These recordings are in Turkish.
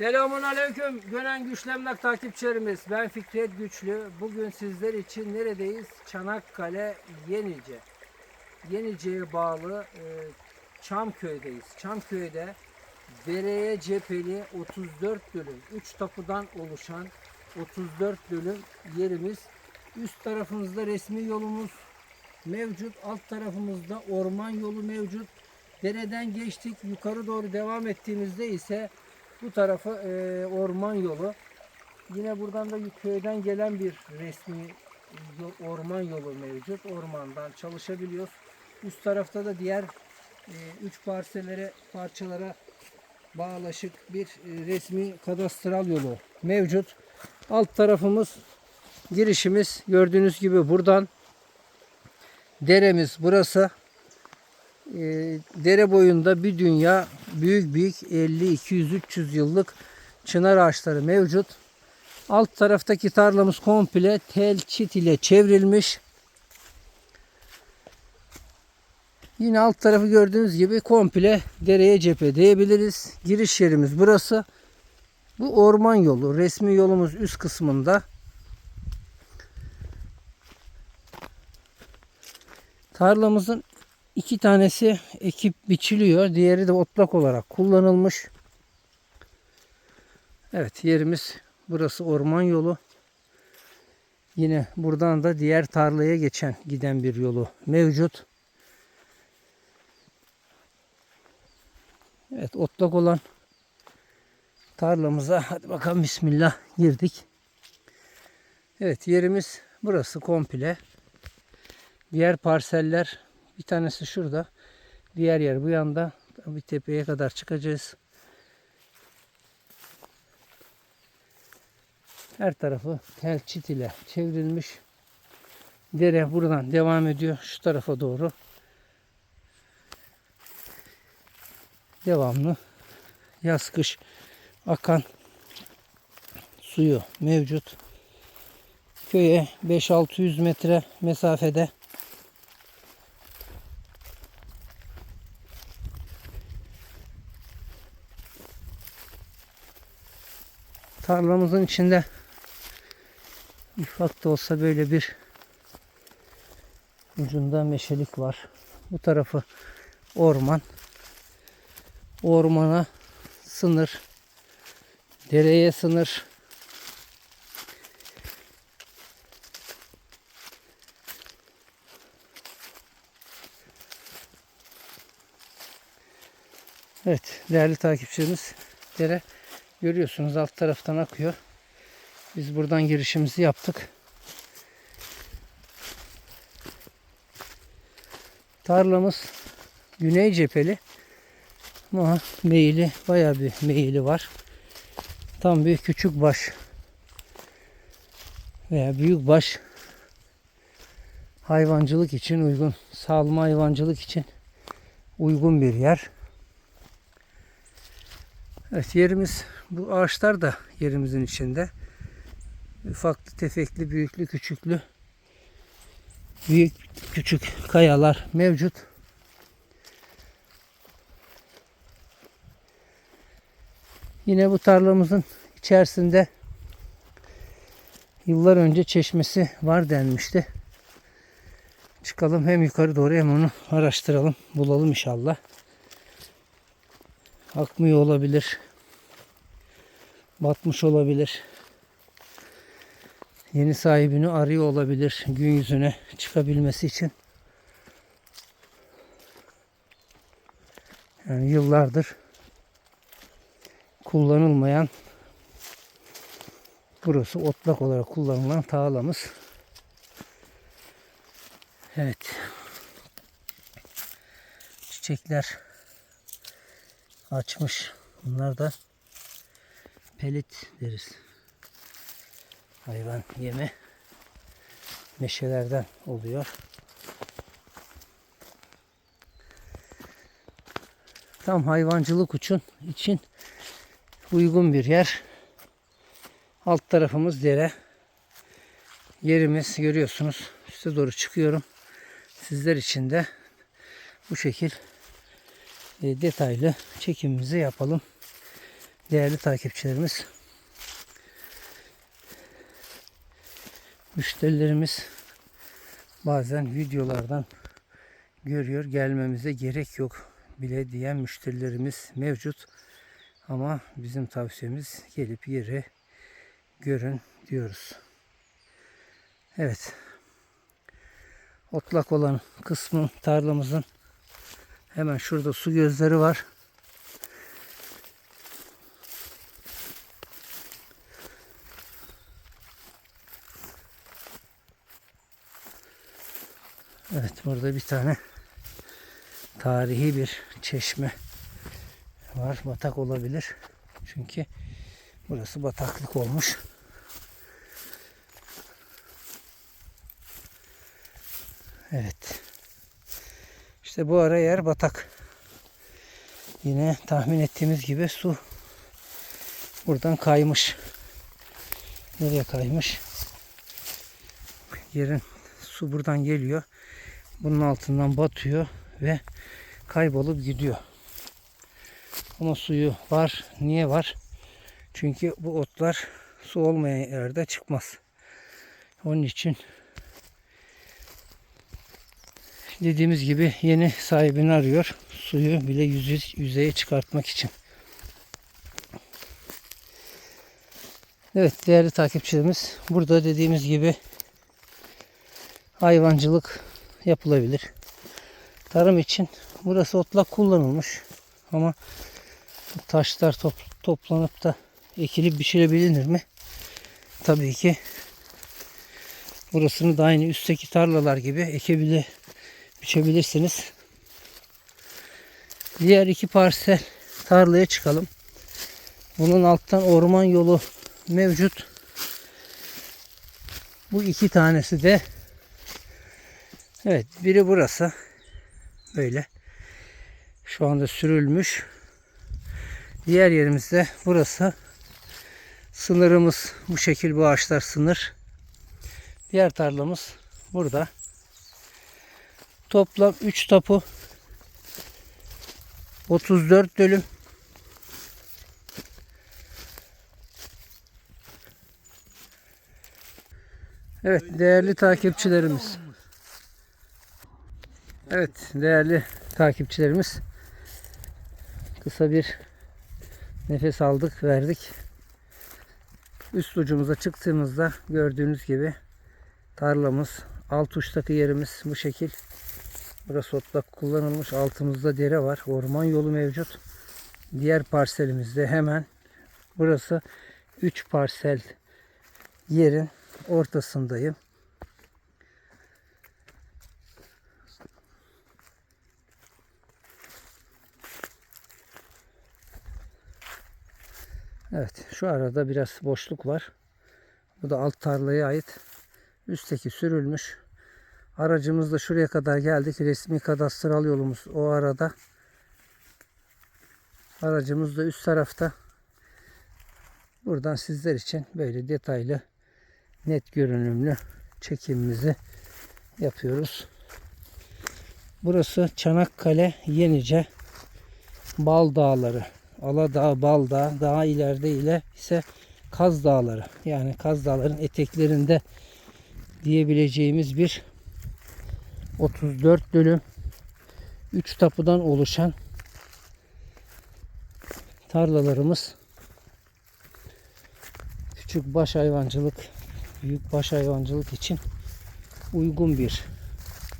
Selamun Aleyküm Gönen Güçlü Emlak takipçilerimiz. Ben Fikret Güçlü. Bugün sizler için neredeyiz? Çanakkale Yenice. Yenice'ye bağlı e, Çamköy'deyiz. Çamköy'de dereye cepheli 34 dönüm, 3 tapudan oluşan 34 dönüm yerimiz. Üst tarafımızda resmi yolumuz mevcut. Alt tarafımızda orman yolu mevcut. Dereden geçtik. Yukarı doğru devam ettiğimizde ise bu tarafı e, orman yolu. Yine buradan da köyden gelen bir resmi orman yolu mevcut. Ormandan çalışabiliyoruz. Üst tarafta da diğer 3 parsellere parçalara bağlaşık bir e, resmi kadastral yolu mevcut. Alt tarafımız girişimiz gördüğünüz gibi buradan deremiz burası. E, dere boyunda bir dünya büyük büyük 50 200 300 yıllık çınar ağaçları mevcut. Alt taraftaki tarlamız komple tel çit ile çevrilmiş. Yine alt tarafı gördüğünüz gibi komple dereye cephe diyebiliriz. Giriş yerimiz burası. Bu orman yolu. Resmi yolumuz üst kısmında. Tarlamızın iki tanesi ekip biçiliyor. Diğeri de otlak olarak kullanılmış. Evet yerimiz burası orman yolu. Yine buradan da diğer tarlaya geçen giden bir yolu mevcut. Evet otlak olan tarlamıza hadi bakalım bismillah girdik. Evet yerimiz burası komple. Diğer parseller bir tanesi şurada. Diğer yer bu yanda. Bir tepeye kadar çıkacağız. Her tarafı tel çit ile çevrilmiş. Dere buradan devam ediyor şu tarafa doğru. Devamlı yaz kış akan suyu mevcut. Köye 5-600 metre mesafede tarlamızın içinde ufak da olsa böyle bir ucunda meşelik var. Bu tarafı orman. Ormana sınır. Dereye sınır. Evet değerli takipçilerimiz dere Görüyorsunuz alt taraftan akıyor. Biz buradan girişimizi yaptık. Tarlamız güney cepheli. Ama meyili bayağı bir meyili var. Tam bir küçük baş veya büyük baş hayvancılık için uygun. Sağlama hayvancılık için uygun bir yer. Evet yerimiz bu ağaçlar da yerimizin içinde. Ufaklı, tefekli, büyüklü, küçüklü büyük küçük kayalar mevcut. Yine bu tarlamızın içerisinde yıllar önce çeşmesi var denmişti. Çıkalım hem yukarı doğru hem onu araştıralım, bulalım inşallah. Akmıyor olabilir batmış olabilir. Yeni sahibini arıyor olabilir gün yüzüne çıkabilmesi için. Yani yıllardır kullanılmayan burası otlak olarak kullanılan tağlamız. Evet. Çiçekler açmış. Bunlar da pelit deriz. Hayvan yeme meşelerden oluyor. Tam hayvancılık için için uygun bir yer. Alt tarafımız dere. Yerimiz görüyorsunuz. Üste doğru çıkıyorum. Sizler için de bu şekil e, detaylı çekimimizi yapalım. Değerli takipçilerimiz. Müşterilerimiz bazen videolardan görüyor gelmemize gerek yok bile diyen müşterilerimiz mevcut. Ama bizim tavsiyemiz gelip yeri görün diyoruz. Evet. Otlak olan kısmı tarlamızın hemen şurada su gözleri var. Evet burada bir tane tarihi bir çeşme var. Batak olabilir. Çünkü burası bataklık olmuş. Evet. İşte bu ara yer batak. Yine tahmin ettiğimiz gibi su buradan kaymış. Nereye kaymış? Yerin su buradan geliyor. Bunun altından batıyor ve kaybolup gidiyor. Ama suyu var. Niye var? Çünkü bu otlar su olmayan yerde çıkmaz. Onun için dediğimiz gibi yeni sahibini arıyor. Suyu bile yüzeye çıkartmak için. Evet değerli takipçilerimiz burada dediğimiz gibi hayvancılık yapılabilir. Tarım için burası otlak kullanılmış ama taşlar top, toplanıp da ekilip biçilebilir mi? Tabii ki burasını da aynı üstteki tarlalar gibi ekebilir, biçebilirsiniz. Diğer iki parsel tarlaya çıkalım. Bunun alttan orman yolu mevcut. Bu iki tanesi de Evet biri burası. Böyle. Şu anda sürülmüş. Diğer yerimizde burası. Sınırımız bu şekil bu ağaçlar sınır. Diğer tarlamız burada. Toplam 3 tapu 34 dönüm Evet değerli takipçilerimiz. Evet değerli takipçilerimiz. Kısa bir nefes aldık verdik. Üst ucumuza çıktığımızda gördüğünüz gibi tarlamız alt uçtaki yerimiz bu şekil. Burası otlak kullanılmış. Altımızda dere var. Orman yolu mevcut. Diğer parselimizde hemen burası 3 parsel yerin ortasındayım. Evet şu arada biraz boşluk var. Bu da alt tarlaya ait. Üstteki sürülmüş. Aracımız da şuraya kadar geldik. Resmi kadastral yolumuz o arada. Aracımız da üst tarafta. Buradan sizler için böyle detaylı net görünümlü çekimimizi yapıyoruz. Burası Çanakkale Yenice Bal Dağları. Aladağ, Baldağ, daha ileride ile ise Kaz Dağları. Yani Kaz Dağların eteklerinde diyebileceğimiz bir 34 dönüm 3 tapudan oluşan tarlalarımız küçük baş hayvancılık büyük baş hayvancılık için uygun bir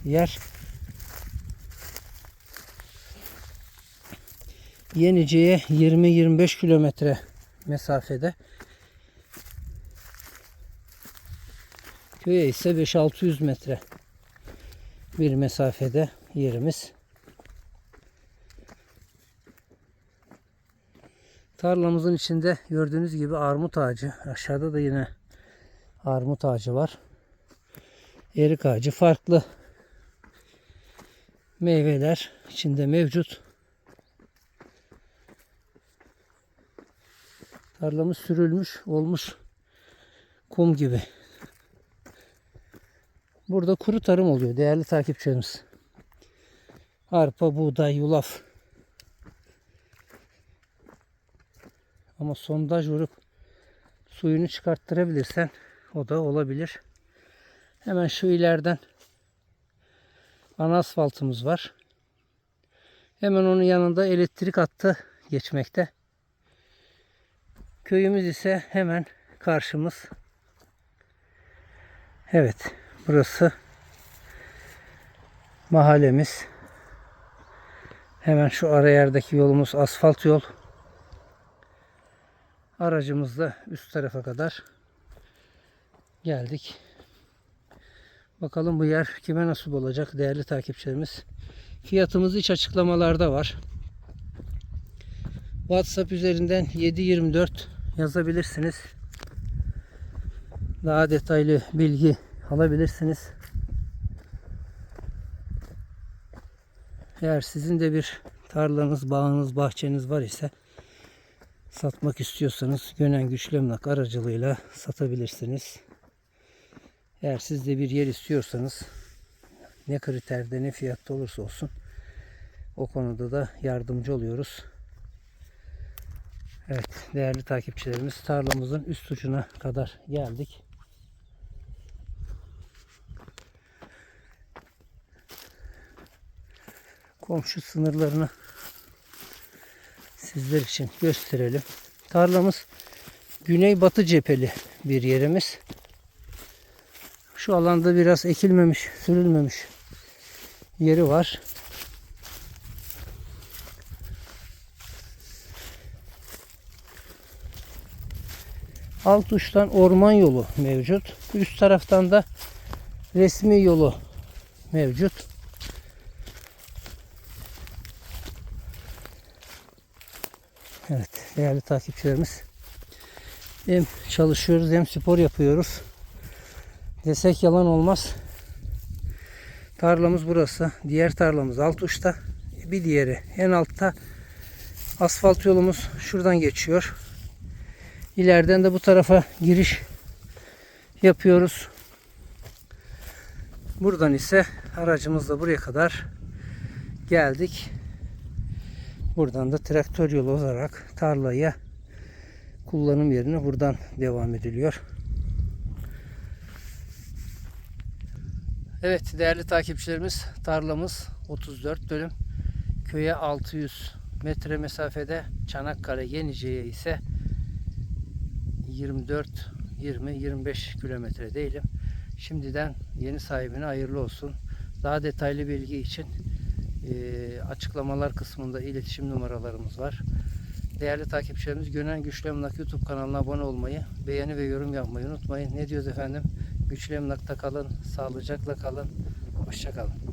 yer. Yenice'ye 20-25 kilometre mesafede. Köye ise 5-600 metre bir mesafede yerimiz. Tarlamızın içinde gördüğünüz gibi armut ağacı. Aşağıda da yine armut ağacı var. Erik ağacı farklı meyveler içinde mevcut. Tarlamız sürülmüş, olmuş kum gibi. Burada kuru tarım oluyor değerli takipçilerimiz. Arpa, buğday, yulaf. Ama sondaj vurup suyunu çıkarttırabilirsen o da olabilir. Hemen şu ileriden ana asfaltımız var. Hemen onun yanında elektrik hattı geçmekte. Köyümüz ise hemen karşımız. Evet, burası mahallemiz. Hemen şu ara yerdeki yolumuz asfalt yol. Aracımızla üst tarafa kadar geldik. Bakalım bu yer kime nasip olacak değerli takipçilerimiz. Fiyatımız iç açıklamalarda var. WhatsApp üzerinden 724 yazabilirsiniz. Daha detaylı bilgi alabilirsiniz. Eğer sizin de bir tarlanız, bağınız, bahçeniz var ise satmak istiyorsanız Gönen Güçlü aracılığıyla satabilirsiniz. Eğer siz de bir yer istiyorsanız ne kriterde ne fiyatta olursa olsun o konuda da yardımcı oluyoruz. Evet değerli takipçilerimiz tarlamızın üst ucuna kadar geldik. Komşu sınırlarını sizler için gösterelim. Tarlamız güneybatı cepheli bir yerimiz. Şu alanda biraz ekilmemiş, sürülmemiş yeri var. Alt uçtan orman yolu mevcut. Üst taraftan da resmi yolu mevcut. Evet değerli takipçilerimiz. Hem çalışıyoruz hem spor yapıyoruz. Desek yalan olmaz. Tarlamız burası. Diğer tarlamız alt uçta. Bir diğeri en altta. Asfalt yolumuz şuradan geçiyor. İleriden de bu tarafa giriş yapıyoruz. Buradan ise aracımızla buraya kadar geldik. Buradan da traktör yolu olarak tarlaya kullanım yerine buradan devam ediliyor. Evet değerli takipçilerimiz tarlamız 34 dönüm. Köye 600 metre mesafede Çanakkale Yenice'ye ise 24 20 25 kilometre değilim. Şimdiden yeni sahibine hayırlı olsun. Daha detaylı bilgi için e, açıklamalar kısmında iletişim numaralarımız var. Değerli takipçilerimiz Gönen Güçlü Emlak YouTube kanalına abone olmayı, beğeni ve yorum yapmayı unutmayın. Ne diyoruz efendim? Güçlü Emlak'ta kalın, sağlıcakla kalın, hoşça kalın.